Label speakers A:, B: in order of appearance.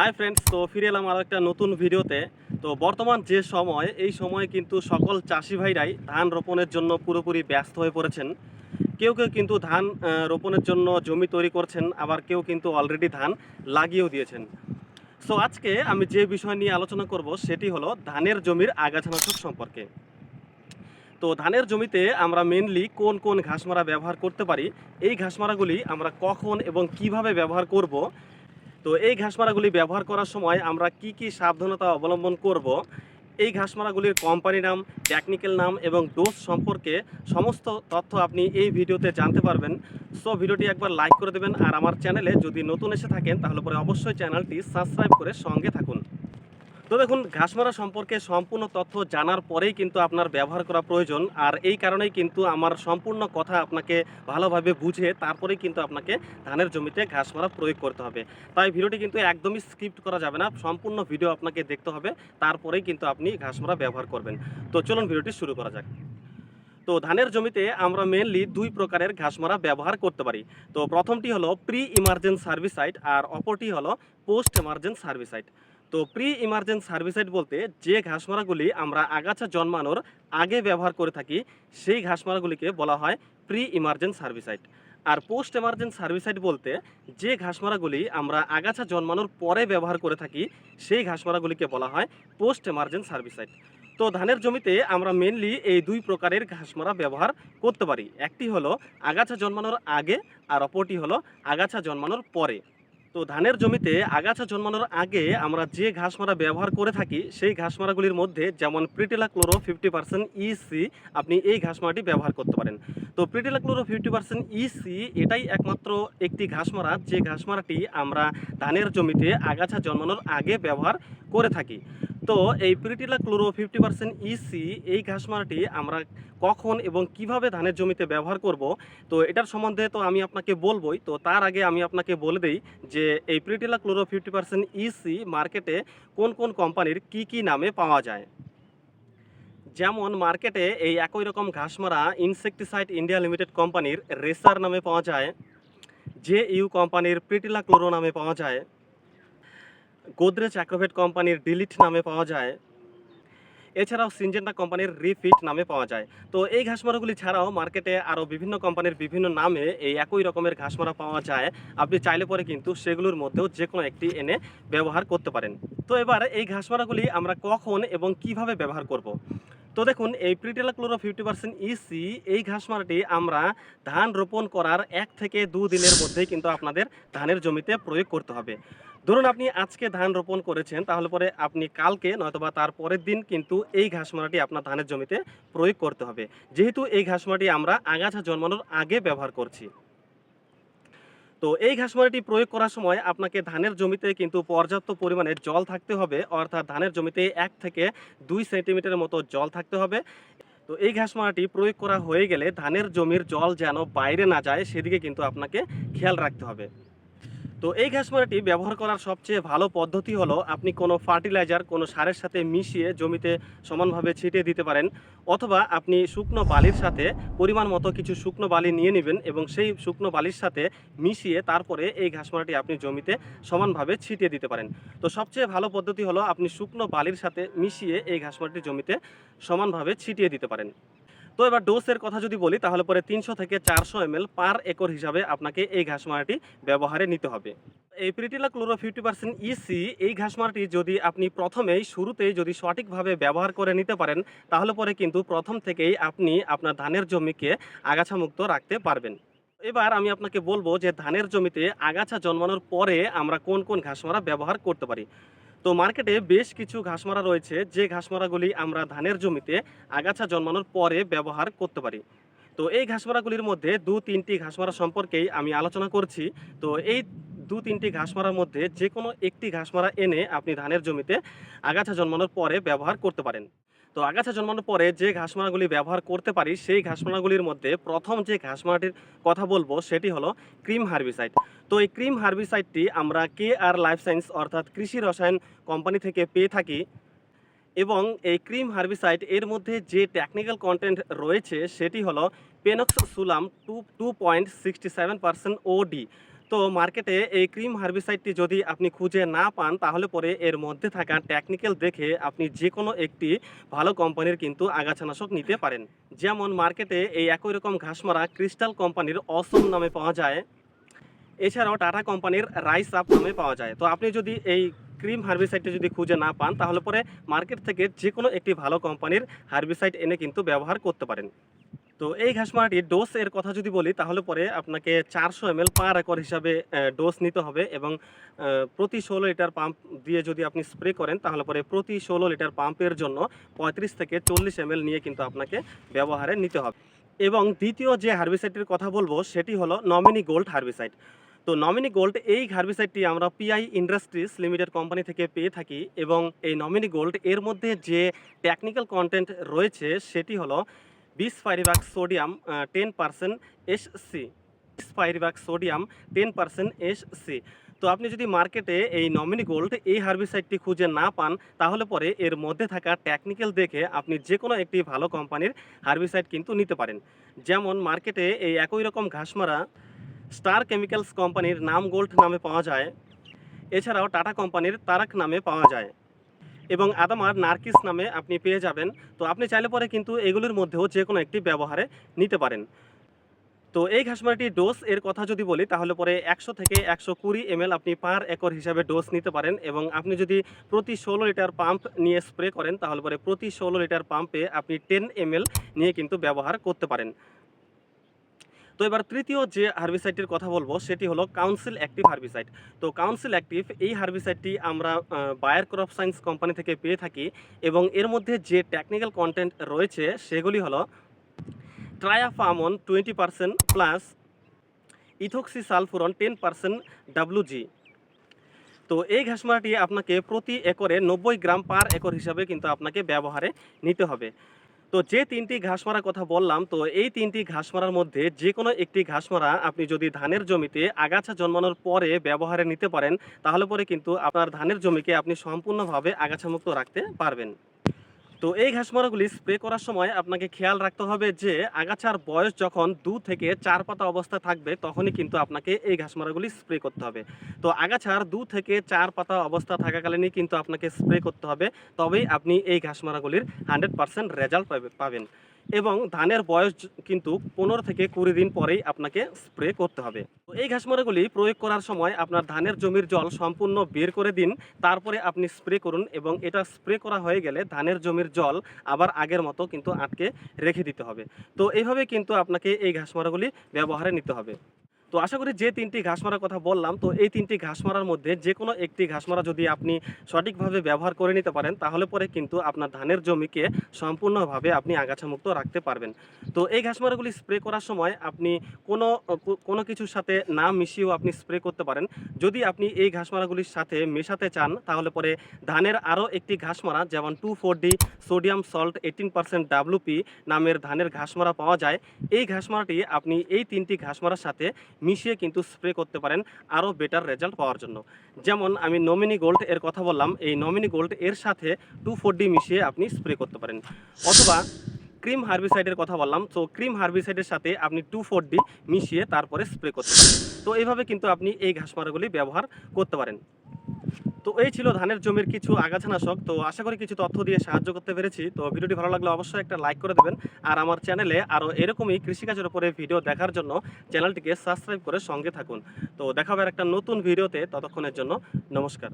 A: Hi friends তো ফিরে এলাম আরও একটা নতুন ভিডিওতে। তো বর্তমান যে সময়, এই সময়ে কিন্তু সকল চাষি ভাইরাই ধান রোপণের জন্য পুরোপুরি ব্যস্ত হয়ে পড়েছেন। কেউ কেউ কিন্তু ধান রোপণের জন্য জমি তৈরি করছেন, আবার কেউ কিন্তু অলরেডি ধান লাগিয়েও দিয়েছেন। সো আজকে আমি যে বিষয় নিয়ে আলোচনা করব, সেটি হলো ধানের জমির আগাছানাশক সম্পর্কে। তো ধানের জমিতে আমরা মেনলি কোন কোন ঘাসমারা ব্যবহার করতে পারি, এই ঘাসমারাগুলি আমরা কখন এবং কীভাবে ব্যবহার করব তো এই ঘাসমারাগুলি ব্যবহার করার সময় আমরা কি কি সাবধানতা অবলম্বন করব? এই ঘাসমারাগুলির কোম্পানি নাম টেকনিক্যাল নাম এবং ডোজ সম্পর্কে সমস্ত তথ্য আপনি এই ভিডিওতে জানতে পারবেন। সো ভিডিওটি একবার লাইক করে দেবেন আর আমার চ্যানেলে যদি নতুন এসে থাকেন তাহলে পরে অবশ্যই চ্যানেলটি সাবস্ক্রাইব করে সঙ্গে থাকুন। তো দেখুন ঘাসমারা সম্পর্কে সম্পূর্ণ তথ্য জানার পরেই কিন্তু আপনার ব্যবহার করা প্রয়োজন। আর এই কারণেই কিন্তু আমার সম্পূর্ণ কথা আপনাকে ভালোভাবে বুঝে তারপরেই কিন্তু আপনাকে ধানের জমিতে ঘাস মারা প্রয়োগ করতে হবে। তাই ভিডিওটি কিন্তু একদমই স্কিপ্ট করা যাবে না, সম্পূর্ণ ভিডিও আপনাকে দেখতে হবে, তারপরেই কিন্তু আপনি ঘাসমারা ব্যবহার করবেন। তো চলুন ভিডিওটি শুরু করা যাক। তো ধানের জমিতে আমরা মেনলি দুই প্রকারের ঘাসমারা ব্যবহার করতে পারি। তো প্রথমটি হলো প্রি ইমার্জেন্ট সার্ভিসাইড আর অপরটি হলো পোস্ট এমার্জেন্ট সার্ভিসাইড তো প্রি ইমার্জেন্ট সার্ভিসাইড বলতে যে ঘাসমারাগুলি আমরা আগাছা জন্মানোর আগে ব্যবহার করে থাকি, সেই ঘাসমারাগুলিকে বলা হয় প্রি ইমার্জেন্ট সার্ভিসাইড আর পোস্ট এমার্জেন্ট সার্ভিসাইড বলতে যে ঘাসমারাগুলি আমরা আগাছা জন্মানোর পরে ব্যবহার করে থাকি, সেই ঘাসমারাগুলিকে বলা হয় পোস্ট এমার্জেন্ট সার্ভিসাইড তো ধানের জমিতে আমরা মেনলি এই দুই প্রকারের ঘাসমারা ব্যবহার করতে পারি। একটি হলো আগাছা জন্মানোর আগে আর অপরটি হলো আগাছা জন্মানোর পরে। তো ধানের জমিতে আগাছা জন্মানোর আগে আমরা যে ঘাসমারা ব্যবহার করে থাকি, সেই ঘাসমারাগুলির মধ্যে যেমন pretilachlor fifty percent EC আপনি এই ঘাসমারাটি ব্যবহার করতে পারেন। তো pretilachlor fifty percent EC এটাই একমাত্র একটি ঘাসমারা, যে ঘাসমারাটি আমরা ধানের জমিতে আগাছা জন্মানোর আগে ব্যবহার করে থাকি। তো এই pretilachlor fifty percent EC এই ঘাসমারাটি আমরা কখন এবং কীভাবে ধানের জমিতে ব্যবহার করব? তো এটার সম্বন্ধে তো আমি আপনাকে বলবই। তো তার আগে আমি আপনাকে বলে দেই যে এই pretilachlor fifty percent EC মার্কেটে কোন কোন কোম্পানির কি কি নামে পাওয়া যায়? যেমন মার্কেটে এই একই রকম ঘাসমারা ইনসেকটিসাইড ইন্ডিয়া লিমিটেড কোম্পানির রেসার নামে পাওয়া যায় জে ইউ কোম্পানির প্রিটিলা ক্লোরো নামে পাওয়া যায় গোদরেজ অ্যাক্রোভেট কোম্পানির ডিলিট নামে পাওয়া যায়। এছাড়াও সিনজেন্টা কোম্পানির রিফিট নামে পাওয়া যায়। তো এই ঘাসমারাগুলি ছাড়াও মার্কেটে আরও বিভিন্ন কোম্পানির বিভিন্ন নামে এই একই রকমের ঘাসমারা পাওয়া যায়। আপনি চাইলে পরে কিন্তু সেগুলোর মধ্যেও যে কোনো একটি এনে ব্যবহার করতে পারেন। তো এবার এই ঘাসমারাগুলি আমরা কখন এবং কীভাবে ব্যবহার করব। তো দেখুন, এই pretilachlor fifty percent EC এই ঘাসমারাটি আমরা ধান রোপণ করার এক থেকে দু দিনের মধ্যেই কিন্তু আপনাদের ধানের জমিতে প্রয়োগ করতে হবে। ধরুন আপনি আজকে ধান রোপণ করেছেন, তাহলে পরে আপনি কালকে নয়তোবা তার পরের দিন কিন্তু এই ঘাসমারাটি আপনার ধানের জমিতে প্রয়োগ করতে হবে। যেহেতু এই ঘাসমারাটি আমরা আগাছা জন্মানোর আগে ব্যবহার করছি। তো এই ঘাসমারাটি প্রয়োগ করার সময় আপনাকে ধানের জমিতে কিন্তু পর্যাপ্ত পরিমাণে জল থাকতে হবে, অর্থাৎ ধানের জমিতে এক থেকে দুই সেন্টিমিটারের মতো জল থাকতে হবে। তো এই ঘাসমারাটি প্রয়োগ করা হয়ে গেলে ধানের জমির জল যেন বাইরে না যায়, সেদিকে কিন্তু আপনাকে খেয়াল রাখতে হবে। তো এই ঘাসমারাটি ব্যবহার করার সবচেয়ে ভালো পদ্ধতি হলো আপনি কোনো ফার্টিলাইজার কোনো সারের সাথে মিশিয়ে জমিতে সমানভাবে ছিটিয়ে দিতে পারেন অথবা আপনি শুকনো বালির সাথে পরিমাণ মতো কিছু শুকনো বালি নিয়ে নেবেন এবং সেই শুকনো বালির সাথে মিশিয়ে তারপরে এই ঘাসমারাটি আপনি জমিতে সমানভাবে ছিটিয়ে দিতে পারেন। তো সবচেয়ে ভালো পদ্ধতি হলো আপনি শুকনো বালির সাথে মিশিয়ে এই ঘাসমারাটি জমিতে সমানভাবে ছিটিয়ে দিতে পারেন। তো এবার ডোসের কথা যদি বলি, তাহলে পরে তিনশো থেকে চারশো এম পার একর হিসাবে আপনাকে এই ঘাসমারাটি ব্যবহারে নিতে হবে। এই pretilachlor fifty percent EC এই ঘাসমারাটি যদি আপনি প্রথমেই শুরুতেই যদি সঠিকভাবে ব্যবহার করে নিতে পারেন, তাহলে পরে কিন্তু প্রথম থেকেই আপনি আপনার ধানের জমিকে আগাছামুক্ত রাখতে পারবেন। এবার আমি আপনাকে বলব যে ধানের জমিতে আগাছা জন্মানোর পরে আমরা কোন কোন ঘাসমারা ব্যবহার করতে পারি। তো মার্কেটে বেশ কিছু ঘাসমারা রয়েছে। যে ঘাসমারাগুলি আমরা ধানের জমিতে আগাছা জন্মানোর পরে ব্যবহার করতে পারি। তো এই ঘাসমারাগুলির মধ্যে দু তিনটি ঘাসমারা সম্পর্কেই আমি আলোচনা করছি। তো এই দু তিনটি ঘাসমারার মধ্যে যে কোনো একটি ঘাসমারা এনে আপনি ধানের জমিতে আগাছা জন্মানোর পরে ব্যবহার করতে পারেন। তো আগাছা জন্মানোর পরে যে ঘাসমারাগুলি ব্যবহার করতে পারি, সেই ঘাসমারাগুলির মধ্যে প্রথম যে ঘাসমারাটির কথা বলব সেটি হলো ক্রিম হার্বিসাইড। তো এই ক্রিম হার্বিসাইডটি আমরা কে আর লাইফ সায়েন্স অর্থাৎ কৃষি রসায়ন কোম্পানি থেকে পেয়ে থাকি এবং এই ক্রিম হার্বিসাইড এর মধ্যে যে টেকনিক্যাল কন্টেন্ট রয়েছে সেটি হলো penoxsulam two two point sixty seven percent OD তো মার্কেটে এই ক্রিম হার্বিসাইডটি যদি আপনি খুঁজে না পান, তাহলে পরে এর মধ্যে থাকা টেকনিক্যাল দেখে আপনি যে কোনো একটি ভালো কোম্পানির কিন্তু আগাছানাশক নিতে পারেন। যেমন মার্কেটে এই একই রকম ঘাসমারা ক্রিস্টাল কোম্পানির অসম নামে পাওয়া যায়। এছাড়াও টাটা কোম্পানির রাইস আপ নামে পাওয়া যায়। তো আপনি যদি এই ক্রিম হার্বিসাইডটি যদি খুঁজে না পান, তাহলে পরে মার্কেট থেকে যে কোনো একটি ভালো কোম্পানির হার্বিসাইড এনে কিন্তু ব্যবহার করতে পারেন। তো এই ঘাসমারাটির ডোজ এর কথা যদি বলি, তাহলে পরে আপনাকে চারশো এম এল পার একর হিসাবে ডোজ নিতে হবে এবং প্রতি ষোলো লিটার পাম্প দিয়ে যদি আপনি স্প্রে করেন, তাহলে পরে প্রতি ষোলো লিটার পাম্পের জন্য পঁয়ত্রিশ থেকে চল্লিশ এম নিয়ে কিন্তু আপনাকে ব্যবহারে নিতে হবে। এবং দ্বিতীয় যে হার্বিসাইডটির কথা বলব, সেটি হলো নমিনি গোল্ড হার্বিসাইড তো নমিনি গোল্ড এই হার্বিসাইডটি আমরা পিআই ইন্ডাস্ট্রিজ লিমিটেড কোম্পানি থেকে পেয়ে থাকি এবং এই নমিনি গোল্ড এর মধ্যে যে টেকনিক্যাল কন্টেন্ট রয়েছে, সেটি হলো bispyribac sodium ten percent S C bispyribac sodium ten percent S C তো আপনি যদি মার্কেটে এই নমিনি গোল্ড এই হার্বিসাইডটি খুঁজে না পান, তাহলে পরে এর মধ্যে থাকা টেকনিক্যাল দেখে আপনি যে কোনো একটি ভালো কোম্পানির হার্বিসাইড কিন্তু নিতে পারেন। যেমন মার্কেটে এই একই রকম ঘাসমারা স্টার কেমিক্যালস কোম্পানির নাম গোল্ড নামে পাওয়া যায়। এছাড়াও টাটা কোম্পানির তারাক নামে পাওয়া যায়। এবং আদামার নার্কিস নামে আপনি পেয়ে যাবেন। তো আপনি চাইলে পরে কিন্তু এগুলোর মধ্যেও যে কোনো একটি ব্যবহারে নিতে পারেন। তো এই ঘাসমারাটির ডোজ এর কথা যদি বলি, তাহলে পরে একশো থেকে একশো কুড়ি এমএল আপনি পার একর হিসাবে ডোজ নিতে পারেন এবং আপনি যদি প্রতি ষোলো লিটার পাম্প নিয়ে স্প্রে করেন, তাহলে পরে প্রতি ষোলো লিটার পাম্পে আপনি টেন এমএল নিয়ে কিন্তু ব্যবহার করতে পারেন। তো এবার তৃতীয় যে হার্বিসাইডটির কথা বলব, সেটি হলো কাউন্সিল অ্যাক্টিভ হার্বিসাইড তো কাউন্সিল অ্যাক্টিভ এই হার্বিসাইডটি আমরা বায়ার ক্রপ সায়েন্স কোম্পানি থেকে পেয়ে থাকি এবং এর মধ্যে যে টেকনিক্যাল কন্টেন্ট রয়েছে, সেগুলি হলো triafamone twenty percent plus ethoxysulfuron ten percent WG তো এই ঘাসমারাটি আপনাকে প্রতি একরে নব্বই গ্রাম পার একর হিসাবে কিন্তু আপনাকে ব্যবহারে নিতে হবে। তো যে তিনটি ঘাস ঘাসমারার কথা বললাম, তো এই তিনটি ঘাস মারার মধ্যে যে কোনো একটি ঘাস মারা আপনি যদি ধানের জমিতে আগাছা জন্মানোর পরে ব্যবহারে নিতে পারেন, তাহলে পরে কিন্তু আপনার ধানের জমিকে আপনি সম্পূর্ণভাবে আগাছামুক্ত রাখতে পারবেন। তো এই ঘাসমারাগুলি স্প্রে করার সময় আপনাকে খেয়াল রাখতে হবে যে আগাছার বয়স যখন দু থেকে চার পাতা অবস্থায় থাকবে, তখনই কিন্তু আপনাকে এই ঘাসমারাগুলি স্প্রে করতে হবে। তো আগাছার দু থেকে চার পাতা অবস্থা থাকাকালীনই কিন্তু আপনাকে স্প্রে করতে হবে, তবেই আপনি এই ঘাসমারাগুলির হান্ড্রেড পারসেন্ট রেজাল্ট পাবেন। এবং ধানের বয়স কিন্তু পনেরো থেকে কুড়ি দিন পরেই আপনাকে স্প্রে করতে হবে। তো এই ঘাসমারাগুলি প্রয়োগ করার সময় আপনার ধানের জমির জল সম্পূর্ণ বের করে দিন, তারপরে আপনি স্প্রে করুন এবং এটা স্প্রে করা হয়ে গেলে ধানের জমির জল আবার আগের মতো কিন্তু আটকে রেখে দিতে হবে। তো এইভাবে কিন্তু আপনাকে এই ঘাসমারাগুলি ব্যবহারে নিতে হবে। তো আশা করি যে তিনটি ঘাসমারার কথা বললাম, তো এই তিনটি ঘাসমারার মধ্যে যে কোনো একটি ঘাসমারা যদি আপনি সঠিকভাবে ব্যবহার করে নিতে পারেন, তাহলে পরে কিন্তু আপনার ধানের জমিকে সম্পূর্ণভাবে আপনি আগাছামুক্ত রাখতে পারবেন। তো এই ঘাসমারাগুলি স্প্রে করার সময় আপনি কোনো কোনো কিছুর সাথে না মিশিয়েও আপনি স্প্রে করতে পারেন। যদি আপনি এই ঘাসমারাগুলির সাথে মেশাতে চান, তাহলে পরে ধানের আরও একটি ঘাসমারা যেমন two four D sodium salt eighteen percent WP নামের ধানের ঘাসমারা পাওয়া যায়। এই ঘাসমারাটি আপনি এই তিনটি ঘাসমারার সাথে মিশিয়ে কিন্তু স্প্রে করতে পারেন আরও বেটার রেজাল্ট পাওয়ার জন্য। যেমন আমি নমিনি গোল্ড এর কথা বললাম, এই নমিনি গোল্ড এর সাথে টু ফোর ডি মিশিয়ে আপনি স্প্রে করতে পারেন। অথবা ক্রিম হার্বিসাইডের কথা বললাম, তো ক্রিম হার্বিসাইডের সাথে আপনি টু ফোর ডি মিশিয়ে তারপরে স্প্রে করতে পারেন। তো এইভাবে কিন্তু আপনি এই ঘাসমারাগুলি ব্যবহার করতে পারেন। তো এই ছিল ধানের জমির কিছু আগাছানাশক। তো আশা করি কিছু তথ্য দিয়ে সাহায্য করতে পেরেছি। তো ভিডিওটি ভালো লাগলে অবশ্যই একটা লাইক করে দেবেন। আর আমার চ্যানেলে আরও এরকমই কৃষিকাজের উপরে ভিডিও দেখার জন্য চ্যানেলটিকে সাবস্ক্রাইব করে সঙ্গে থাকুন। তো দেখা হবে একটা নতুন ভিডিওতে ততক্ষণের জন্য নমস্কার।